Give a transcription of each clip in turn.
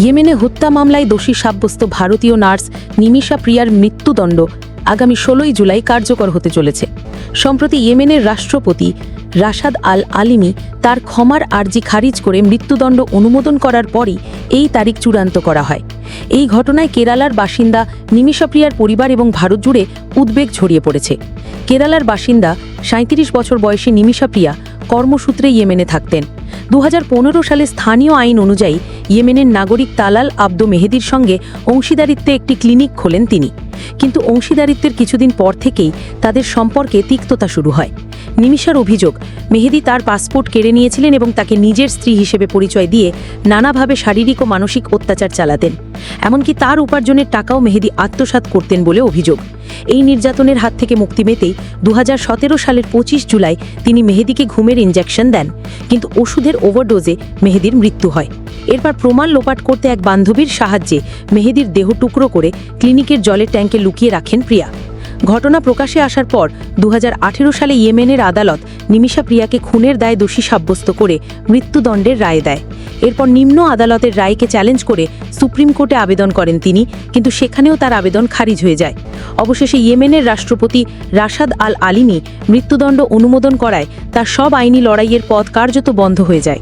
ইয়েমেনে হত্যা মামলায় দোষী সাব্যস্ত ভারতীয় নার্স নিমিষা প্রিয়ার মৃত্যুদণ্ড আগামী ষোলোই জুলাই কার্যকর হতে চলেছে। সম্প্রতি ইয়েমেনের রাষ্ট্রপতি রাশাদ আল আলিমি তার ক্ষমার আর্জি খারিজ করে মৃত্যুদণ্ড অনুমোদন করার পরই এই তারিখ চূড়ান্ত করা হয়। এই ঘটনায় কেরালার বাসিন্দা নিমিষা প্রিয়ার পরিবার এবং ভারত জুড়ে উদ্বেগ ছড়িয়ে পড়েছে। কেরালার বাসিন্দা সাঁত্রিশ বছর বয়সী নিমিষা প্রিয়া কর্মসূত্রে ইয়েমেনে থাকতেন। দু হাজার পনেরো সালে স্থানীয় আইন অনুযায়ী ইয়েমেনের নাগরিক তালাল আব্দো মেহেদির সঙ্গে অংশীদারিত্বে একটি ক্লিনিক খোলেন তিনি। কিন্তু অংশীদারিত্বের কিছুদিন পর থেকেই তাদের সম্পর্কে তিক্ততা শুরু হয়। নিমিষার অভিযোগ, মেহেদি তার পাসপোর্ট কেড়ে নিয়েছিলেন এবং তাকে নিজের স্ত্রী হিসেবে পরিচয় দিয়ে নানাভাবে শারীরিক ও মানসিক অত্যাচার চালাতেন। এমনকি তার উপার্জনের টাকাও মেহেদি আত্মসাৎ করতেন বলে অভিযোগ। এই নির্যাতনের হাত থেকে মুক্তি পেতেই দু হাজার সতেরো সালের পঁচিশ জুলাই তিনি মেহেদিকে ঘুমের ইঞ্জেকশন দেন, কিন্তু ওষুধের ওভারডোজে মেহেদির মৃত্যু হয়। এরপর প্রমাণ লোপাট করতে এক বান্ধবীর সাহায্যে মেহেদির দেহ টুকরো করে ক্লিনিকের জলের ট্যাঙ্কে লুকিয়ে রাখেন প্রিয়া। ঘটনা প্রকাশে আসার পর দুহাজার আঠেরো সালে ইয়েমেনের আদালত নিমিষা প্রিয়াকে খুনের দায়ে দোষী সাব্যস্ত করে মৃত্যুদণ্ডের রায় দেয়। এরপর নিম্ন আদালতের রায়কে চ্যালেঞ্জ করে সুপ্রিম কোর্টে আবেদন করেন তিনি, কিন্তু সেখানেও তার আবেদন খারিজ হয়ে যায়। অবশেষে ইয়েমেনের রাষ্ট্রপতি রাশাদ আল আলিমি মৃত্যুদণ্ড অনুমোদন করায় তার সব আইনি লড়াইয়ের পথ কার্যত বন্ধ হয়ে যায়।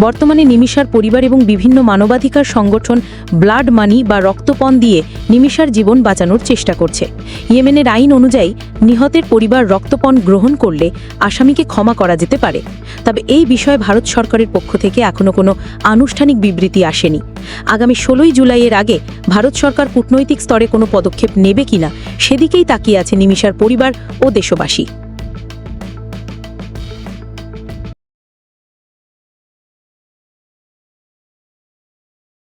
বর্তমানে নিমিষার পরিবার এবং বিভিন্ন মানবাধিকার সংগঠন ব্লাড মানি বা রক্তপণ দিয়ে নিমিষার জীবন বাঁচানোর চেষ্টা করছে। ইয়েমেনের আইন অনুযায়ী নিহতের পরিবার রক্তপণ গ্রহণ করলে আসামিকে ক্ষমা করা যেতে পারে। তবে এই বিষয়ে ভারত সরকারের পক্ষ থেকে এখনও কোনো আনুষ্ঠানিক বিবৃতি আসেনি। আগামী ষোলোই জুলাইয়ের আগে ভারত সরকার কূটনৈতিক স্তরে কোনো পদক্ষেপ নেবে কিনা সেদিকেই তাকিয়ে আছে নিমিষার পরিবার ও দেশবাসী।